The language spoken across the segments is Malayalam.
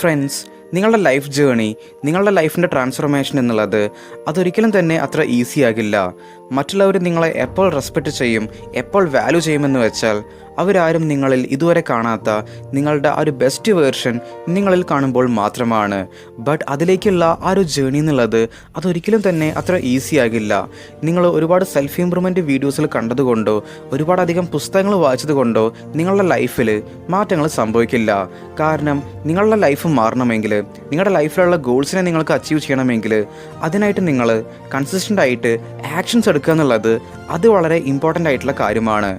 ഫ്രണ്ട്സ് നിങ്ങളുടെ ലൈഫ് ജേണി നിങ്ങളുടെ ലൈഫിന്റെ ട്രാൻസ്ഫോർമേഷൻ എന്നുള്ളത് അതൊരിക്കലും തന്നെ അത്ര ഈസി ആകില്ല. മറ്റുള്ളവർ നിങ്ങളെ എപ്പോൾ റെസ്പെക്റ്റ് ചെയ്യും എപ്പോൾ വാല്യൂ ചെയ്യുമെന്ന് വെച്ചാൽ അവരാരും നിങ്ങളിൽ ഇതുവരെ കാണാത്ത നിങ്ങളുടെ ആ ഒരു ബെസ്റ്റ് വേർഷൻ നിങ്ങളിൽ കാണുമ്പോൾ മാത്രമാണ്. ബട്ട് അതിലേക്കുള്ള ആ ഒരു ജേണി എന്നുള്ളത് അതൊരിക്കലും തന്നെ അത്ര ഈസി ആകില്ല. നിങ്ങൾ ഒരുപാട് സെൽഫ് ഇമ്പ്രൂവ്മെന്റ് വീഡിയോസിൽ കണ്ടതുകൊണ്ടോ ഒരുപാടധികം പുസ്തകങ്ങൾ വായിച്ചതുകൊണ്ടോ നിങ്ങളുടെ ലൈഫിൽ മാറ്റങ്ങൾ സംഭവിക്കില്ല. കാരണം നിങ്ങളുടെ ലൈഫ് മാറണമെങ്കിൽ നിങ്ങളുടെ ലൈഫിലുള്ള ഗോൾസിനെ നിങ്ങൾക്ക് അച്ചീവ് ചെയ്യണമെങ്കിൽ അതിനായിട്ട് നിങ്ങൾ കൺസിസ്റ്റന്റ് ആയിട്ട് ആക്ഷൻസ് എടുക്കുക എന്നുള്ളത് അത് വളരെ ഇമ്പോർട്ടന്റ് ആയിട്ടുള്ള കാര്യമാണ്.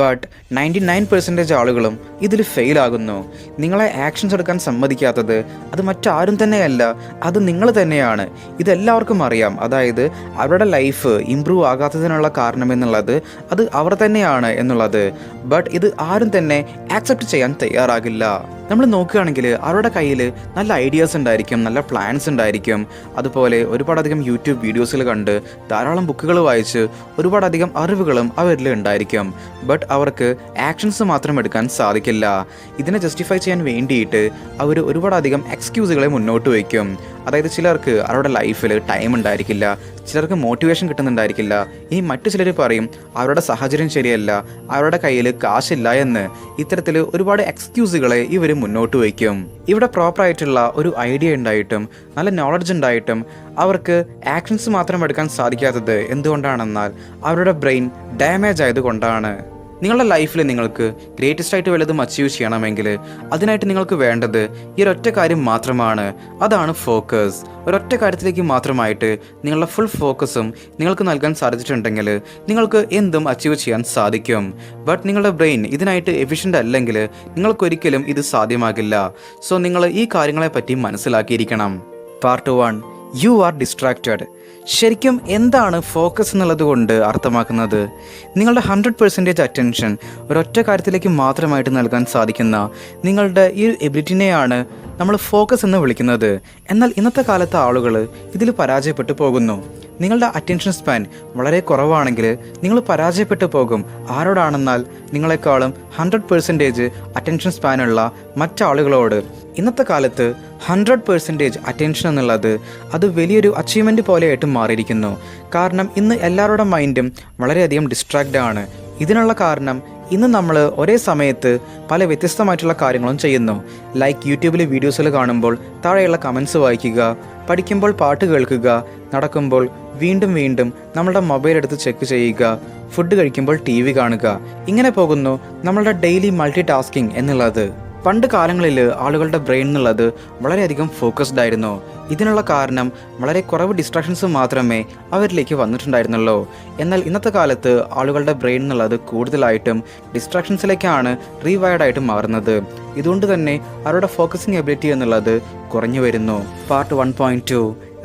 ബട്ട് നയന്റി നയൻ പെർസെന്റേജ് ആളുകളും ഇതിൽ ഫെയിലാകുന്നു നിങ്ങളെ ആക്ഷൻസ് എടുക്കാൻ സമ്മതിക്കാത്തത് അത് മറ്റാരും തന്നെയല്ല അത് നിങ്ങൾ തന്നെയാണ്. ഇതെല്ലാവർക്കും അറിയാം. അതായത് അവരുടെ ലൈഫ് ഇമ്പ്രൂവ് ആകാത്തതിനുള്ള കാരണം എന്നുള്ളത് അത് അവർ തന്നെയാണ് എന്നുള്ളത്. ബട്ട് ഇത് ആരും തന്നെ ആക്സെപ്റ്റ് ചെയ്യാൻ തയ്യാറാകില്ല. നമ്മൾ നോക്കുകയാണെങ്കിൽ അവരുടെ കയ്യിൽ നല്ല ഐഡിയാസ് ഉണ്ടായിരിക്കും നല്ല പ്ലാൻസ് ഉണ്ടായിരിക്കും. അതുപോലെ ഒരുപാടധികം യൂട്യൂബ് വീഡിയോസിൽ കണ്ട് ധാരാളം ബുക്കുകൾ വായിച്ച് ഒരുപാടധികം അറിവുകളും അവരിൽ ഉണ്ടായിരിക്കും. ബട്ട് അവർക്ക് ആക്ഷൻസ് മാത്രം എടുക്കാൻ സാധിക്കില്ല. ഇതിനെ ജസ്റ്റിഫൈ ചെയ്യാൻ വേണ്ടിയിട്ട് അവർ ഒരുപാടധികം എക്സ്ക്യൂസുകളെ മുന്നോട്ട് വയ്ക്കും. അതായത് ചിലർക്ക് അവരുടെ ലൈഫിൽ ടൈം ഉണ്ടായിരിക്കില്ല. ചിലർക്ക് മോട്ടിവേഷൻ കിട്ടുന്നുണ്ടായിരിക്കില്ല. ഇനി മറ്റു ചിലർ പറയും അവരുടെ സാഹചര്യം ശരിയല്ല. അവരുടെ കയ്യിൽ കാശില്ല എന്ന്. ഇത്തരത്തിൽ ഒരുപാട് എക്സ്ക്യൂസുകളെ ഇവർ മുന്നോട്ട് വയ്ക്കും. ഇവിടെ പ്രോപ്പറായിട്ടുള്ള ഒരു ഐഡിയ ഉണ്ടായിട്ടും നല്ല നോളജ് ഉണ്ടായിട്ടും അവർക്ക് ആക്ഷൻസ് മാത്രം എടുക്കാൻ സാധിക്കാത്തത് എന്തുകൊണ്ടാണെന്നാൽ അവരുടെ ബ്രെയിൻ ഡാമേജ് ആയതുകൊണ്ടാണ്. നിങ്ങളുടെ ലൈഫിൽ നിങ്ങൾക്ക് ഗ്രേറ്റസ്റ്റ് ആയിട്ട് വല്ലതും അച്ചീവ് ചെയ്യണമെങ്കിൽ അതിനായിട്ട് നിങ്ങൾക്ക് വേണ്ടത് ഈ ഒരൊറ്റ കാര്യം മാത്രമാണ്. അതാണ് ഫോക്കസ് ഒരൊറ്റ കാര്യത്തിലേക്ക് മാത്രമായിട്ട് നിങ്ങളുടെ ഫുൾ ഫോക്കസും നിങ്ങൾക്ക് നൽകാൻ സാധിച്ചിട്ടുണ്ടെങ്കിൽ നിങ്ങൾക്ക് എന്തും അച്ചീവ് ചെയ്യാൻ സാധിക്കും. ബട്ട് നിങ്ങളുടെ ബ്രെയിൻ ഇതിനായിട്ട് എഫിഷ്യന്റ് അല്ലെങ്കിൽ നിങ്ങൾക്കൊരിക്കലും ഇത് സാധ്യമാകില്ല. സോ നിങ്ങൾ ഈ കാര്യങ്ങളെപ്പറ്റി മനസ്സിലാക്കിയിരിക്കണം. Part one you are distracted ശരിക്കും എന്താണ് ഫോക്കസ് എന്നുള്ളത് കൊണ്ട് അർത്ഥമാക്കുന്നത്? നിങ്ങളുടെ ഹൺഡ്രഡ് പെർസെന്റേജ് അറ്റൻഷൻ ഒരൊറ്റ കാര്യത്തിലേക്ക് മാത്രമായിട്ട് നൽകാൻ സാധിക്കുന്ന നിങ്ങളുടെ ഈ എബിലിറ്റിനെയാണ് നമ്മൾ ഫോക്കസ് എന്ന് വിളിക്കുന്നത്. എന്നാൽ ഇന്നത്തെ കാലത്തെ ആളുകൾ ഇതിൽ പരാജയപ്പെട്ടു പോകുന്നു. നിങ്ങളുടെ അറ്റൻഷൻ സ്പാൻ വളരെ കുറവാണെങ്കിൽ നിങ്ങൾ പരാജയപ്പെട്ടു പോകും. ആരോടാണെന്നാൽ നിങ്ങളെക്കാളും ഹൺഡ്രഡ് പെർസെന്റേജ് അറ്റൻഷൻ സ്പാനുള്ള മറ്റാളുകളോട്. ഇന്നത്തെ കാലത്ത് ഹൺഡ്രഡ് പെർസെന്റേജ് അറ്റൻഷൻ എന്നുള്ളത് അത് വലിയൊരു അച്ചീവ്മെന്റ് പോലെയായിട്ട് മാറിയിരിക്കുന്നു. കാരണം ഇന്ന് എല്ലാവരുടെ മൈൻഡും വളരെയധികം ഡിസ്ട്രാക്റ്റ് ആണ്. ഇതിനുള്ള കാരണം ഇന്ന് നമ്മൾ ഒരേ സമയത്ത് പല വ്യത്യസ്തമായിട്ടുള്ള കാര്യങ്ങളും ചെയ്യുന്നു. ലൈക്ക് യൂട്യൂബിലെ വീഡിയോസിൽ കാണുമ്പോൾ താഴെയുള്ള കമൻസ് വായിക്കുക പഠിക്കുമ്പോൾ പാട്ട് കേൾക്കുക നടക്കുമ്പോൾ വീണ്ടും വീണ്ടും നമ്മളുടെ മൊബൈൽ എടുത്ത് ചെക്ക് ചെയ്യുക ഫുഡ് കഴിക്കുമ്പോൾ ടി കാണുക. ഇങ്ങനെ പോകുന്നു നമ്മളുടെ ഡെയിലി മൾട്ടി ടാസ്കിങ് എന്നുള്ളത്. പണ്ട് കാലങ്ങളിൽ ആളുകളുടെ ബ്രെയിൻ എന്നുള്ളത് വളരെയധികം ഫോക്കസ്ഡ് ആയിരുന്നു. ഇതിനുള്ള കാരണം വളരെ കുറവ് ഡിസ്ട്രാക്ഷൻസ് മാത്രമേ അവരിലേക്ക് വന്നിട്ടുണ്ടായിരുന്നുള്ളൂ. എന്നാൽ ഇന്നത്തെ കാലത്ത് ആളുകളുടെ ബ്രെയിൻ എന്നുള്ളത് കൂടുതലായിട്ടും ഡിസ്ട്രാക്ഷൻസിലേക്കാണ് റീവയർഡ് ആയിട്ട് മാറുന്നത്. ഇതുകൊണ്ട് തന്നെ അവരുടെ ഫോക്കസിങ് എബിലിറ്റി എന്നുള്ളത് കുറഞ്ഞു വരുന്നു. Part one point two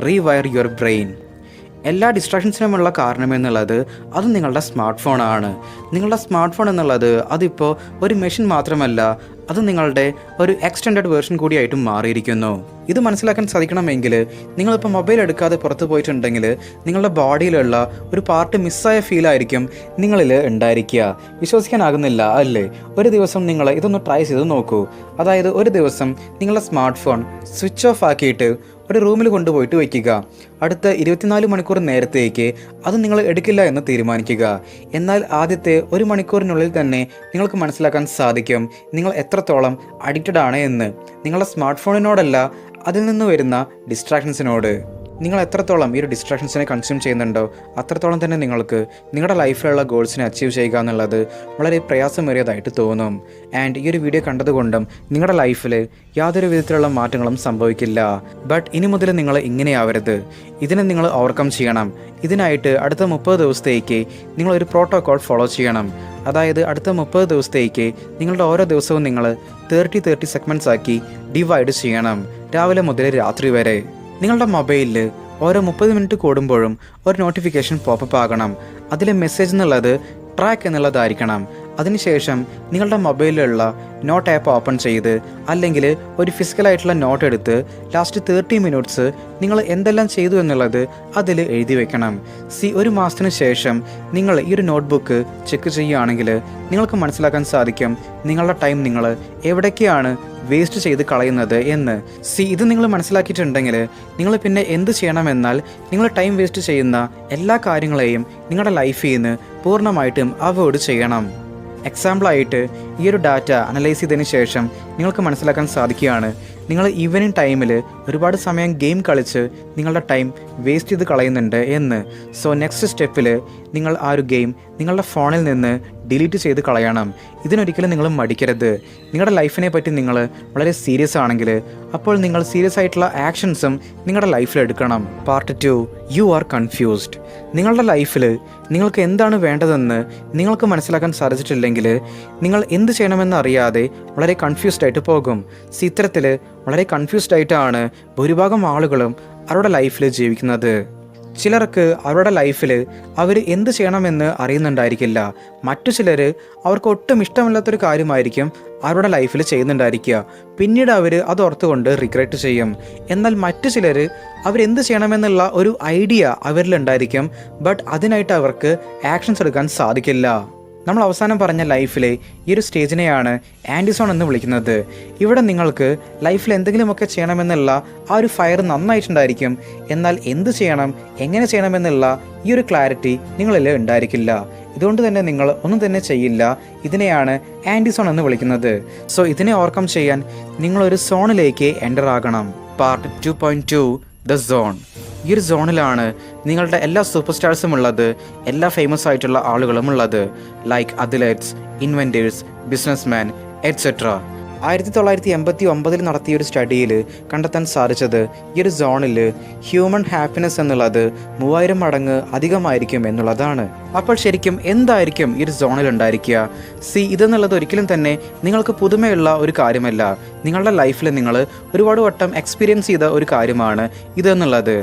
rewire your brain എല്ലാ ഡിസ്ട്രാക്ഷൻസിനുമുള്ള കാരണമെന്നുള്ളത് അത് നിങ്ങളുടെ സ്മാർട്ട് ഫോണാണ് നിങ്ങളുടെ സ്മാർട്ട് ഫോൺ എന്നുള്ളത് അതിപ്പോൾ ഒരു മെഷീൻ മാത്രമല്ല അത് നിങ്ങളുടെ ഒരു എക്സ്റ്റെൻഡഡ് വേർഷൻ കൂടിയായിട്ടും മാറിയിരിക്കുന്നു. ഇത് മനസ്സിലാക്കാൻ സാധിക്കണമെങ്കിൽ നിങ്ങളിപ്പോൾ മൊബൈൽ എടുക്കാതെ പുറത്തു പോയിട്ടുണ്ടെങ്കിൽ നിങ്ങളുടെ ബോഡിയിലുള്ള ഒരു പാർട്ട് മിസ്സായ ഫീലായിരിക്കും നിങ്ങളിൽ ഉണ്ടായിരിക്കുക. വിശ്വസിക്കാനാകുന്നില്ല അല്ലേ? ഒരു ദിവസം നിങ്ങൾ ഇതൊന്ന് ട്രൈ ചെയ്ത് നോക്കൂ. അതായത് ഒരു ദിവസം നിങ്ങളുടെ സ്മാർട്ട് ഫോൺ സ്വിച്ച് ഓഫ് ആക്കിയിട്ട് ഒരു റൂമിൽ കൊണ്ടുപോയിട്ട് വയ്ക്കുക. അടുത്ത ഇരുപത്തിനാല് മണിക്കൂർ നേരത്തേക്ക് അത് നിങ്ങൾ എടുക്കില്ല എന്ന് തീരുമാനിക്കുക. എന്നാൽ ആദ്യത്തെ ഒരു മണിക്കൂറിനുള്ളിൽ തന്നെ നിങ്ങൾക്ക് മനസ്സിലാക്കാൻ സാധിക്കും നിങ്ങൾ എത്രത്തോളം അഡിക്റ്റഡ് ആണ് എന്ന്. നിങ്ങളുടെ സ്മാർട്ട് ഫോണിനോടല്ല അതിൽ നിന്ന് വരുന്ന ഡിസ്ട്രാക്ഷൻസിനോട് നിങ്ങൾ എത്രത്തോളം ഈ ഒരു ഡിസ്ട്രാക്ഷൻസിനെ കൺസ്യൂം ചെയ്യുന്നുണ്ടോ അത്രത്തോളം തന്നെ നിങ്ങൾക്ക് നിങ്ങളുടെ ലൈഫിലുള്ള ഗോൾസിനെ അച്ചീവ് ചെയ്യുക എന്നുള്ളത് വളരെ പ്രയാസമേറിയതായിട്ട് തോന്നും. ആൻഡ് ഈ ഒരു വീഡിയോ കണ്ടതുകൊണ്ടും നിങ്ങളുടെ ലൈഫിൽ യാതൊരു വിധത്തിലുള്ള മാറ്റങ്ങളും സംഭവിക്കില്ല. ബട്ട് ഇനി മുതൽ നിങ്ങൾ ഇങ്ങനെയാവരുത്. ഇതിനെ നിങ്ങൾ ഓവർകം ചെയ്യണം. ഇതിനായിട്ട് അടുത്ത മുപ്പത് ദിവസത്തേക്ക് നിങ്ങൾ ഒരു പ്രോട്ടോകോൾ ഫോളോ ചെയ്യണം. അതായത് അടുത്ത മുപ്പത് ദിവസത്തേക്ക് നിങ്ങളുടെ ഓരോ ദിവസവും നിങ്ങൾ തേർട്ടി തേർട്ടി സെഗ്മെന്റ്സ് ആക്കി ഡിവൈഡ് ചെയ്യണം. രാവിലെ മുതൽ രാത്രി വരെ. നിങ്ങളുടെ മൊബൈലിൽ ഓരോ മുപ്പത് മിനിറ്റ് കൂടുമ്പോഴും ഒരു നോട്ടിഫിക്കേഷൻ പോപ്പപ്പ് ആകണം. അതിലെ മെസ്സേജ് എന്നുള്ളത് ട്രാക്ക് എന്നുള്ളതായിരിക്കണം. അതിനുശേഷം നിങ്ങളുടെ മൊബൈലിലുള്ള നോട്ട് ആപ്പ് ഓപ്പൺ ചെയ്ത് അല്ലെങ്കിൽ ഒരു ഫിസിക്കലായിട്ടുള്ള നോട്ട് എടുത്ത് ലാസ്റ്റ് തേർട്ടി മിനിറ്റ്സ് നിങ്ങൾ എന്തെല്ലാം ചെയ്തു എന്നുള്ളത് അതിൽ എഴുതി വെക്കണം. സി ഒരു മാസത്തിന് ശേഷം നിങ്ങൾ ഈ ഒരു നോട്ട്ബുക്ക് ചെക്ക് ചെയ്യുകയാണെങ്കിൽ നിങ്ങൾക്ക് മനസ്സിലാക്കാൻ സാധിക്കും നിങ്ങളുടെ ടൈം നിങ്ങൾ എവിടേക്കാണ് വേസ്റ്റ് ചെയ്ത് കളയുന്നത് എന്ന്. സി ഇത് നിങ്ങൾ മനസ്സിലാക്കിയിട്ടുണ്ടെങ്കിൽ നിങ്ങൾ പിന്നെ എന്ത് ചെയ്യണമെന്നാൽ നിങ്ങൾ ടൈം വേസ്റ്റ് ചെയ്യുന്ന എല്ലാ കാര്യങ്ങളെയും നിങ്ങളുടെ ലൈഫിൽ നിന്ന് പൂർണമായിട്ടും അവോയ്ഡ് ചെയ്യണം. എക്സാമ്പിളായിട്ട് ഈ ഒരു ഡാറ്റ അനലൈസ് ചെയ്തതിന് ശേഷം നിങ്ങൾക്ക് മനസ്സിലാക്കാൻ സാധിക്കുകയാണ്. നിങ്ങൾ ഈവനിങ് ടൈമിൽ ഒരുപാട് സമയം ഗെയിം കളിച്ച് നിങ്ങളുടെ ടൈം വേസ്റ്റ് ചെയ്ത് കളയുന്നുണ്ട് എന്ന്. സോ നെക്സ്റ്റ് സ്റ്റെപ്പിൽ നിങ്ങൾ ആ ഒരു ഗെയിം നിങ്ങളുടെ ഫോണിൽ നിന്ന് ഡിലീറ്റ് ചെയ്ത് കളയണം. ഇതിനൊരിക്കലും നിങ്ങൾ മടിക്കരുത്. നിങ്ങളുടെ ലൈഫിനെ പറ്റി നിങ്ങൾ വളരെ സീരിയസ് ആണെങ്കിൽ അപ്പോൾ നിങ്ങൾ സീരിയസ് ആയിട്ടുള്ള ആക്ഷൻസും നിങ്ങളുടെ ലൈഫിൽ എടുക്കണം. Part two you are confused. നിങ്ങളുടെ ലൈഫിൽ നിങ്ങൾക്ക് എന്താണ് വേണ്ടതെന്ന് നിങ്ങൾക്ക് മനസ്സിലാക്കാൻ സാധിച്ചിട്ടില്ലെങ്കിൽ നിങ്ങൾ എന്ത് ചെയ്യണമെന്ന് അറിയാതെ വളരെ കൺഫ്യൂസ്ഡ് ആയിട്ട് പോകും. ചിത്രത്തിൽ വളരെ കൺഫ്യൂസ്ഡ് ആയിട്ടാണ് ഭൂരിഭാഗം ആളുകളും അവരുടെ ലൈഫിൽ ജീവിക്കുന്നത്. ചിലർക്ക് അവരുടെ ലൈഫിൽ അവർ എന്ത് ചെയ്യണമെന്ന് അറിയുന്നുണ്ടായിരിക്കില്ല. മറ്റു ചിലർ അവർക്ക് ഒട്ടും ഇഷ്ടമില്ലാത്തൊരു കാര്യമായിരിക്കും അവരുടെ ലൈഫിൽ ചെയ്യുന്നുണ്ടായിരിക്കുക. പിന്നീട് അവർ അത് ഓർത്തുകൊണ്ട് റിഗ്രറ്റ് ചെയ്യും. എന്നാൽ മറ്റു ചിലർ അവരെന്ത് ചെയ്യണമെന്നുള്ള ഒരു ഐഡിയ അവരിലുണ്ടായിരിക്കും ബട്ട് അതിനായിട്ട് അവർക്ക് ആക്ഷൻസ് എടുക്കാൻ സാധിക്കില്ല. നമ്മൾ അവസാനം പറഞ്ഞ ലൈഫിലെ ഈ ഒരു സ്റ്റേജിനെയാണ് ആന്റിസോൺ എന്ന് വിളിക്കുന്നത്. ഇവിടെ നിങ്ങൾക്ക് ലൈഫിൽ എന്തെങ്കിലുമൊക്കെ ചെയ്യണമെന്നുള്ള ആ ഒരു ഫയർ നന്നായിട്ടുണ്ടായിരിക്കും. എന്നാൽ എന്ത് ചെയ്യണം എങ്ങനെ ചെയ്യണമെന്നുള്ള ഈ ഒരു ക്ലാരിറ്റി നിങ്ങളിൽ ഉണ്ടായിരിക്കില്ല. ഇതുകൊണ്ട് തന്നെ നിങ്ങൾ ഒന്നും തന്നെ ചെയ്യില്ല. ഇതിനെയാണ് ആന്റിസോൺ എന്ന് വിളിക്കുന്നത്. സോ ഇതിനെ ഓവർകം ചെയ്യാൻ നിങ്ങളൊരു സോണിലേക്ക് എന്റർ ആകണം. Part two point two the zone ഈ ഒരു സോണിലാണ് നിങ്ങളുടെ എല്ലാ സൂപ്പർ സ്റ്റാർസും ഉള്ളത് എല്ലാ ഫേമസ് ആയിട്ടുള്ള ആളുകളും ഉള്ളത് like athletes inventors businessman etcetera ആയിരത്തി തൊള്ളായിരത്തി എൺപത്തി ഒമ്പതിൽ നടത്തിയ ഒരു സ്റ്റഡിയിൽ കണ്ടെത്താൻ സാധിച്ചത് ഈ ഒരു സോണിൽ ഹ്യൂമൻ ഹാപ്പിനെസ് എന്നുള്ളത് മൂവായിരം മടങ്ങ് അധികമായിരിക്കും എന്നുള്ളതാണ്. അപ്പോൾ ശരിക്കും എന്തായിരിക്കും ഈ ഒരു സോണിൽ ഉണ്ടായിരിക്കുക? സി ഇതെന്നുള്ളത് ഒരിക്കലും തന്നെ നിങ്ങൾക്ക് പുതുമയുള്ള ഒരു കാര്യമല്ല. നിങ്ങളുടെ ലൈഫിൽ നിങ്ങൾ ഒരുപാട് വട്ടം എക്സ്പീരിയൻസ് ചെയ്ത ഒരു കാര്യമാണ് ഇതെന്നുള്ളത്.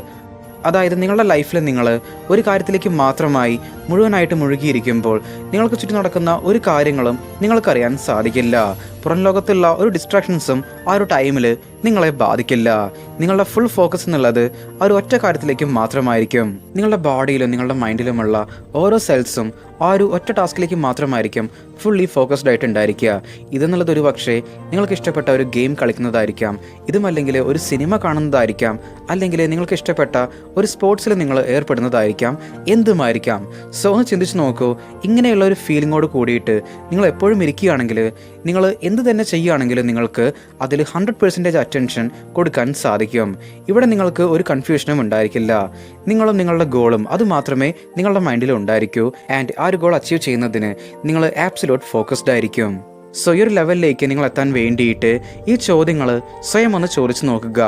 അതായത് നിങ്ങളുടെ ലൈഫിൽ നിങ്ങൾ ഒരു കാര്യത്തിലേക്ക് മാത്രമായി മുഴുവനായിട്ട് മുഴുകിയിരിക്കുമ്പോൾ നിങ്ങൾക്ക് ചുറ്റും നടക്കുന്ന ഒരു കാര്യങ്ങളും നിങ്ങൾക്കറിയാൻ സാധിക്കില്ല. പുറം ലോകത്തുള്ള ഒരു ഡിസ്ട്രാക്ഷൻസും ആ ഒരു ടൈമിൽ നിങ്ങളെ ബാധിക്കില്ല. നിങ്ങളുടെ ഫുൾ ഫോക്കസ് എന്നുള്ളത് ആ ഒരു ഒറ്റ കാര്യത്തിലേക്ക് മാത്രമായിരിക്കും. നിങ്ങളുടെ ബോഡിയിലും നിങ്ങളുടെ മൈൻഡിലുമുള്ള ഓരോ സെൽസും ആ ഒരു ഒറ്റ ടാസ്കിലേക്ക് മാത്രമായിരിക്കും ഫുള്ളി ഫോക്കസ്ഡ് ആയിട്ട് ഉണ്ടായിരിക്കുക ഇതെന്നുള്ളത് ഒരു പക്ഷേ നിങ്ങൾക്ക് ഇഷ്ടപ്പെട്ട ഒരു ഗെയിം കളിക്കുന്നതായിരിക്കാം. ഇതുമല്ലെങ്കിൽ ഒരു സിനിമ കാണുന്നതായിരിക്കാം. അല്ലെങ്കിൽ നിങ്ങൾക്ക് ഇഷ്ടപ്പെട്ട ഒരു സ്പോർട്സിൽ നിങ്ങൾ ഏർപ്പെടുന്നതായിരിക്കാം. എന്തുമായിരിക്കാം? സോ ഒന്ന് ചിന്തിച്ച് നോക്കൂ. ഇങ്ങനെയുള്ള ഒരു ഫീലിങ്ങോട് കൂടിയിട്ട് നിങ്ങൾ എപ്പോഴും ഇരിക്കുകയാണെങ്കിൽ നിങ്ങൾ എന്ത് തന്നെ ചെയ്യുകയാണെങ്കിലും നിങ്ങൾക്ക് അതിൽ ഹൺഡ്രഡ് പെർസെന്റേജ് അറ്റൻഷൻ കൊടുക്കാൻ സാധിക്കും. ഇവിടെ നിങ്ങൾക്ക് ഒരു കൺഫ്യൂഷനും ഉണ്ടായിരിക്കില്ല. നിങ്ങളും നിങ്ങളുടെ ഗോളും അത് മാത്രമേ നിങ്ങളുടെ മൈൻഡിൽ ഉണ്ടായിരിക്കൂ. ആൻഡ് ആ ഒരു ഗോൾ അച്ചീവ് ചെയ്യുന്നതിന് നിങ്ങൾ ആപ്സിലോട്ട് ഫോക്കസ്ഡ് ആയിരിക്കും. സോ ഈ ഒരു ലെവലിലേക്ക് നിങ്ങൾ എത്താൻ വേണ്ടിയിട്ട് ഈ ചോദ്യങ്ങൾ സ്വയം ഒന്ന് ചോദിച്ചു നോക്കുക.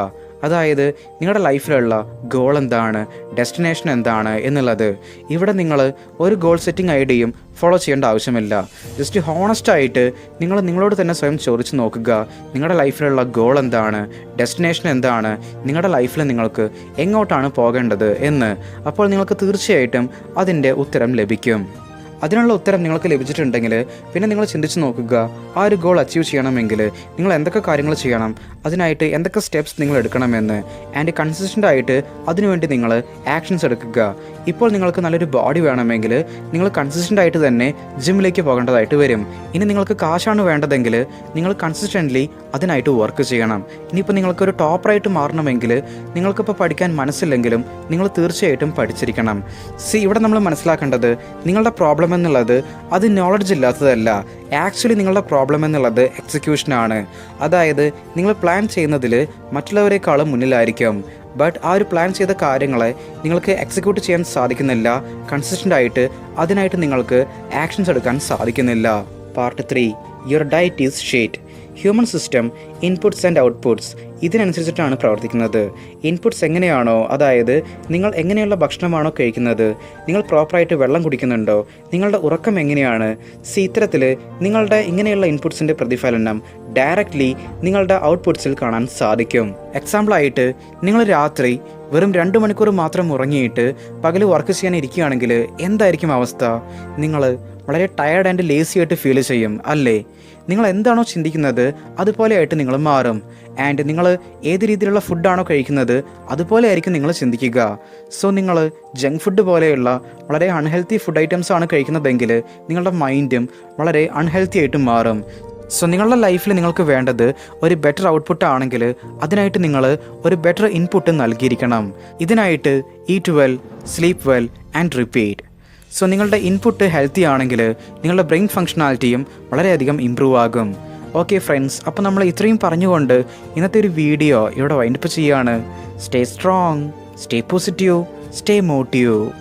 അതായത് നിങ്ങളുടെ ലൈഫിലുള്ള ഗോൾ എന്താണ് ഡെസ്റ്റിനേഷൻ എന്താണ് എന്നുള്ളത്. ഇവിടെ നിങ്ങൾ ഒരു ഗോൾ സെറ്റിംഗ് ഐഡിയയും ഫോളോ ചെയ്യേണ്ട ആവശ്യമില്ല. ജസ്റ്റ് ഹോണസ്റ്റ് ആയിട്ട് നിങ്ങൾ നിങ്ങളോട് തന്നെ സ്വയം ചോദിച്ചു നോക്കുക. നിങ്ങളുടെ ലൈഫിലുള്ള ഗോൾ എന്താണ് ഡെസ്റ്റിനേഷൻ എന്താണ് നിങ്ങളുടെ ലൈഫിൽ നിങ്ങൾക്ക് എങ്ങോട്ടാണ് പോകേണ്ടത് എന്ന്. അപ്പോൾ നിങ്ങൾക്ക് തീർച്ചയായിട്ടും അതിന്റെ ഉത്തരം ലഭിക്കും. അതിനുള്ള ഉത്തരം നിങ്ങൾക്ക് ലഭിച്ചിട്ടുണ്ടെങ്കിൽ പിന്നെ നിങ്ങൾ ചിന്തിച്ച് നോക്കുക ആ ഒരു ഗോൾ അച്ചീവ് ചെയ്യണമെങ്കിൽ നിങ്ങൾ എന്തൊക്കെ കാര്യങ്ങൾ ചെയ്യണം അതിനായിട്ട് എന്തൊക്കെ സ്റ്റെപ്സ് നിങ്ങൾ എടുക്കണമെന്ന് ആൻഡ് കൺസിസ്റ്റന്റ് ആയിട്ട് അതിനുവേണ്ടി നിങ്ങൾ ആക്ഷൻസ് എടുക്കുക. ഇപ്പോൾ നിങ്ങൾക്ക് നല്ലൊരു ബോഡി വേണമെങ്കിൽ നിങ്ങൾ കൺസിസ്റ്റന്റ് ആയിട്ട് തന്നെ ജിമ്മിലേക്ക് പോകേണ്ടതായിട്ട് വരും. ഇനി നിങ്ങൾക്ക് കാശാണ് വേണ്ടതെങ്കിൽ നിങ്ങൾ കൺസിസ്റ്റന്റ്ലി അതിനായിട്ട് വർക്ക് ചെയ്യണം. ഇനിയിപ്പോൾ നിങ്ങൾക്കൊരു ടോപ്പറായിട്ട് മാറണമെങ്കിൽ നിങ്ങൾക്കിപ്പോൾ പഠിക്കാൻ മനസ്സില്ലെങ്കിലും നിങ്ങൾ തീർച്ചയായിട്ടും പഠിച്ചിരിക്കണം. സി ഇവിടെ നമ്മൾ മനസ്സിലാക്കേണ്ടത് നിങ്ങളുടെ പ്രോബ്ലം എന്നുള്ളത് അത് നോളജ് ഇല്ലാത്തതല്ല. ആക്ച്വലി നിങ്ങളുടെ പ്രോബ്ലം എന്നുള്ളത് എക്സിക്യൂഷനാണ് അതായത് നിങ്ങൾ പ്ലാൻ ചെയ്യുന്നതിൽ മറ്റുള്ളവരെക്കാളും മുന്നിലായിരിക്കും. ബട്ട് ആ ഒരു പ്ലാൻ ചെയ്ത കാര്യങ്ങളെ നിങ്ങൾക്ക് എക്സിക്യൂട്ട് ചെയ്യാൻ സാധിക്കുന്നില്ല. കൺസിസ്റ്റന്റ് ആയിട്ട് അതിനായിട്ട് നിങ്ങൾക്ക് ആക്ഷൻസ് എടുക്കാൻ സാധിക്കുന്നില്ല. Part three your diet is ഷേറ്റ് human system inputs and outputs ഇതിനനുസരിച്ചിട്ടാണ് പ്രവർത്തിക്കുന്നത്. ഇൻപുട്സ് എങ്ങനെയാണോ അതായത് നിങ്ങൾ എങ്ങനെയുള്ള ഭക്ഷണമാണോ കഴിക്കുന്നത് നിങ്ങൾ പ്രോപ്പറായിട്ട് വെള്ളം കുടിക്കുന്നുണ്ടോ നിങ്ങളുടെ ഉറക്കം എങ്ങനെയാണ് സി ഇത്തരത്തിൽ നിങ്ങളുടെ ഇങ്ങനെയുള്ള ഇൻപുട്സിന്റെ പ്രതിഫലനം ഡയറക്റ്റ്ലി നിങ്ങളുടെ ഔട്ട്പുട്ട്സിൽ കാണാൻ സാധിക്കും. എക്സാമ്പിളായിട്ട് നിങ്ങൾ രാത്രി വെറും രണ്ട് മണിക്കൂർ മാത്രം ഉറങ്ങിയിട്ട് പകൽ വർക്ക് ചെയ്യാൻ ഇരിക്കുകയാണെങ്കിൽ എന്തായിരിക്കും അവസ്ഥ? നിങ്ങൾ വളരെ ടയർഡ് ആൻഡ് ലേസി ആയിട്ട് ഫീൽ ചെയ്യും അല്ലേ? നിങ്ങൾ എന്താണോ ചിന്തിക്കുന്നത് അതുപോലെയായിട്ട് നിങ്ങൾ മാറും. ആൻഡ് നിങ്ങൾ ഏത് രീതിയിലുള്ള ഫുഡാണോ കഴിക്കുന്നത് അതുപോലെ ആയിരിക്കും നിങ്ങൾ ചിന്തിക്കുക. സോ നിങ്ങൾ ജങ്ക് ഫുഡ് പോലെയുള്ള വളരെ അൺഹെൽത്തി ഫുഡ് ഐറ്റംസ് ആണ് കഴിക്കുന്നതെങ്കിൽ നിങ്ങളുടെ മൈൻഡും വളരെ അൺഹെൽത്തി ആയിട്ട് മാറും. സോ നിങ്ങളുടെ ലൈഫിൽ നിങ്ങൾക്ക് വേണ്ടത് ഒരു ബെറ്റർ ഔട്ട്പുട്ട് ആണെങ്കിൽ അതിനായിട്ട് നിങ്ങൾ ഒരു ബെറ്റർ ഇൻപുട്ട് നൽകിയിരിക്കണം. ഇതിനായിട്ട് eat well sleep well and repeat so നിങ്ങളുടെ ഇൻപുട്ട് ഹെൽത്തി ആണെങ്കിൽ നിങ്ങളുടെ ബ്രെയിൻ ഫങ്ഷണാലിറ്റിയും വളരെയധികം ഇമ്പ്രൂവ് ആകും. ഓക്കെ ഫ്രണ്ട്സ് അപ്പോൾ നമ്മൾ ഇത്രയും പറഞ്ഞുകൊണ്ട് ഇന്നത്തെ ഒരു വീഡിയോ ഇവിടെ വൈൻഡപ്പ് ചെയ്യുകയാണ്. Stay strong stay positive stay motive